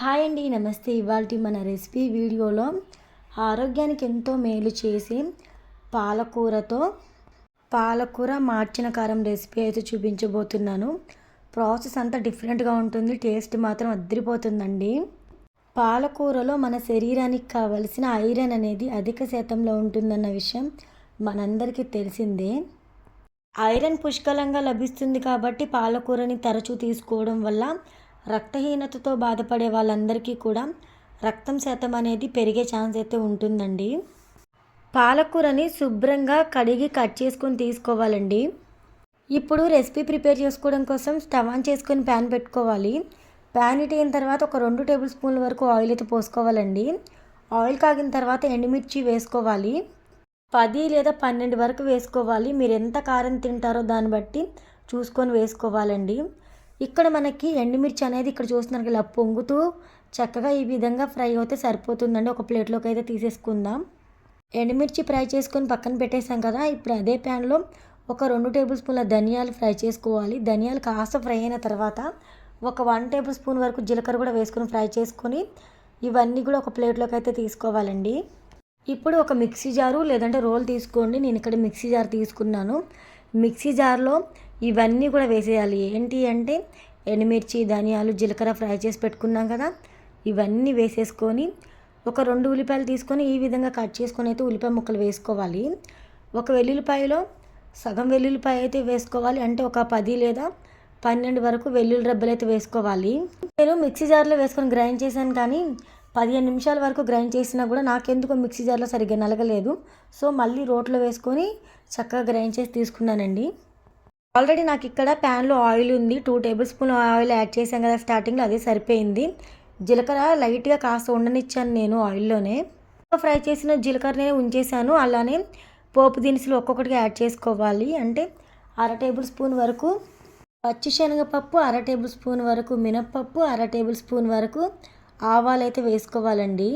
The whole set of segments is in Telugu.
హాయ్ అండి నమస్తే. ఇవాళ మన రెసిపీ వీడియోలో ఆరోగ్యానికి ఎంతో మేలు చేసి పాలకూరతో పాలకూర మార్చిన కారం రెసిపీ అయితే చూపించబోతున్నాను. ప్రాసెస్ అంతా డిఫరెంట్గా ఉంటుంది టేస్ట్ మాత్రం అద్దరిపోతుందండి. పాలకూరలో మన శరీరానికి కావలసిన ఐరన్ అనేది అధిక శాతంలో ఉంటుందన్న విషయం మనందరికీ తెలిసిందే. ఐరన్ పుష్కలంగా లభిస్తుంది కాబట్టి పాలకూరని తరచూ తీసుకోవడం వల్ల రక్తహీనతతో బాధపడే వాళ్ళందరికీ కూడా రక్తం శాతం అనేది పెరిగే ఛాన్స్ అయితే ఉంటుందండి. పాలకూరని శుభ్రంగా కడిగి కట్ చేసుకొని తీసుకోవాలండి. ఇప్పుడు రెసిపీ ప్రిపేర్ చేసుకోవడం కోసం స్టవ్ ఆన్ చేసుకొని ప్యాన్ పెట్టుకోవాలి. ప్యాన్ ఇట్ అయిన తర్వాత ఒక రెండు టేబుల్ స్పూన్ల వరకు ఆయిల్ అయితే పోసుకోవాలండి. ఆయిల్ కాగిన తర్వాత ఎండుమిర్చి వేసుకోవాలి. పది లేదా పన్నెండు వరకు వేసుకోవాలి. మీరు ఎంత కారం తింటారో దాన్ని బట్టి చూసుకొని వేసుకోవాలండి. ఇక్కడ మనకి ఎండుమిర్చి అనేది ఇక్కడ చూస్తున్నారు ఇలా పొంగుతూ చక్కగా ఈ విధంగా ఫ్రై అయితే సరిపోతుందండి. ఒక ప్లేట్లోకి అయితే తీసేసుకుందాం. ఎండుమిర్చి ఫ్రై చేసుకొని పక్కన పెట్టేసాం కదా ఇప్పుడు అదే ప్యాన్లో ఒక రెండు టేబుల్ స్పూన్ల ధనియాలు ఫ్రై చేసుకోవాలి. ధనియాలు కాస్త ఫ్రై అయిన తర్వాత ఒక వన్ టేబుల్ స్పూన్ వరకు జీలకర్ర కూడా వేసుకొని ఫ్రై చేసుకొని ఇవన్నీ కూడా ఒక ప్లేట్లోకి అయితే తీసుకోవాలండి. ఇప్పుడు ఒక మిక్సీ జారు లేదంటే రోల్ తీసుకోండి. నేను ఇక్కడ మిక్సీ జార్ తీసుకున్నాను. మిక్సీ జార్లో ఇవన్నీ కూడా వేసేయాలి. ఏంటి అంటే ఎండుమిర్చి ధనియాలు జీలకర్ర ఫ్రై చేసి పెట్టుకున్నాం కదా ఇవన్నీ వేసేసుకొని ఒక రెండు ఉల్లిపాయలు తీసుకొని ఈ విధంగా కట్ చేసుకొని అయితే ఉల్లిపాయ ముక్కలు వేసుకోవాలి. ఒక వెల్లుల్లిపాయలో సగం వెల్లుల్లిపాయ అయితే వేసుకోవాలి. అంటే ఒక పది లేదా పన్నెండు వరకు వెల్లుల్లి రబ్బలు అయితే వేసుకోవాలి. నేను మిక్సీ జార్లో వేసుకొని గ్రైండ్ చేశాను కానీ పదిహేను నిమిషాల వరకు గ్రైండ్ చేసినా కూడా నాకెందుకో మిక్సీ జార్లో సరిగ్గా నలగలేదు. సో మళ్ళీ రోట్లో వేసుకొని చక్కగా గ్రైండ్ చేసి తీసుకున్నానండి. ఆల్రెడీ నాకు ఇక్కడ ప్యాన్లో ఆయిల్ ఉంది. Two table spoon oil add చేశాను కదా స్టార్టింగ్లో అదే సరిపోయింది. జీలకర్ర లైట్గా కాస్త ఉండనిచ్చాను నేను ఆయిల్లోనే. ఫ్రై చేసిన జీలకర్రనే ఉంచేసాను అలానే పోపు దినుసులు ఒక్కొక్కటిగా యాడ్ చేసుకోవాలి. అంటే అర టేబుల్ స్పూన్ వరకు పచ్చిశనగపప్పు అర టేబుల్ స్పూన్ వరకు మినప్పప్పు అర టేబుల్ స్పూన్ వరకు ఆవాలు అయితే వేసుకోవాలండి.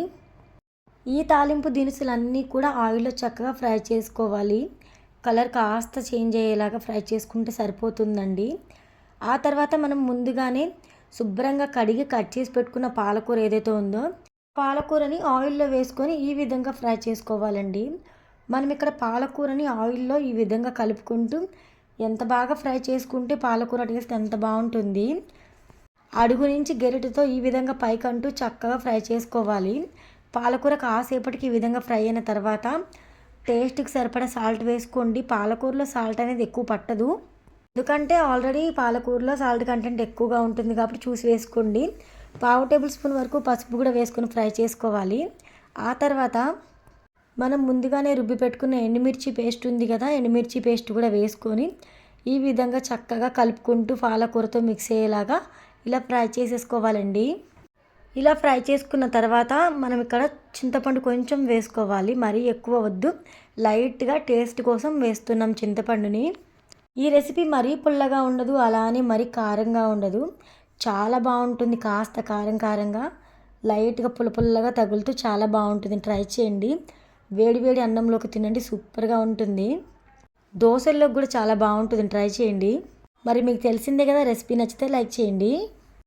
ఈ తాలింపు దినుసులన్నీ కూడా ఆయిల్లో చక్కగా ఫ్రై చేసుకోవాలి. కలర్ కాస్త చేంజ్ అయ్యేలాగా ఫ్రై చేసుకుంటే సరిపోతుందండి. ఆ తర్వాత మనం ముందుగానే శుభ్రంగా కడిగి కట్ చేసి పెట్టుకున్న పాలకూర ఏదైతే ఉందో పాలకూరని ఆయిల్లో వేసుకొని ఈ విధంగా ఫ్రై చేసుకోవాలండి. మనం ఇక్కడ పాలకూరని ఆయిల్లో ఈ విధంగా కలుపుకుంటూ ఎంత బాగా ఫ్రై చేసుకుంటే పాలకూర టేస్ట్ ఎంత బాగుంటుంది అడుగు నుంచి గెరిటితో ఈ విధంగా పైకంటూ చక్కగా ఫ్రై చేసుకోవాలి. పాలకూర కాసేపటికి ఈ విధంగా ఫ్రై అయిన తర్వాత టేస్ట్కి సరిపడా సాల్ట్ వేసుకోండి. పాలకూరలో సాల్ట్ అనేది ఎక్కువ పట్టదు. ఎందుకంటే ఆల్రెడీ పాలకూరలో సాల్ట్ కంటెంట్ ఎక్కువగా ఉంటుంది కాబట్టి చూసి వేసుకోండి. పావు టేబుల్ స్పూన్ వరకు పసుపు కూడా వేసుకొని ఫ్రై చేసుకోవాలి. ఆ తర్వాత మనం ముందుగానే రుబ్బి పెట్టుకున్న ఎండుమిర్చి పేస్ట్ ఉంది కదా ఎండుమిర్చి పేస్ట్ కూడా వేసుకొని ఈ విధంగా చక్కగా కలుపుకుంటూ పాలకూరతో మిక్స్ అయ్యేలాగా ఇలా ఫ్రై చేసేసుకోవాలండి. ఇలా ఫ్రై చేసుకున్న తర్వాత మనం ఇక్కడ చింతపండు కొంచెం వేసుకోవాలి. మరీ ఎక్కువ వద్దు. లైట్గా టేస్ట్ కోసం వేస్తున్నాం చింతపండుని. ఈ రెసిపీ మరీ పుల్లగా ఉండదు అలానే మరీ కారంగా ఉండదు. చాలా బాగుంటుంది. కాస్త కారం కారంగా లైట్గా పుల్ల పుల్లగా తగులుతూ చాలా బాగుంటుంది. ట్రై చేయండి. వేడి వేడి అన్నంలోకి తినండి సూపర్గా ఉంటుంది. దోశల్లో కూడా చాలా బాగుంటుంది. ట్రై చేయండి. మరి మీకు తెలిసిందే కదా రెసిపీ నచ్చితే లైక్ చేయండి.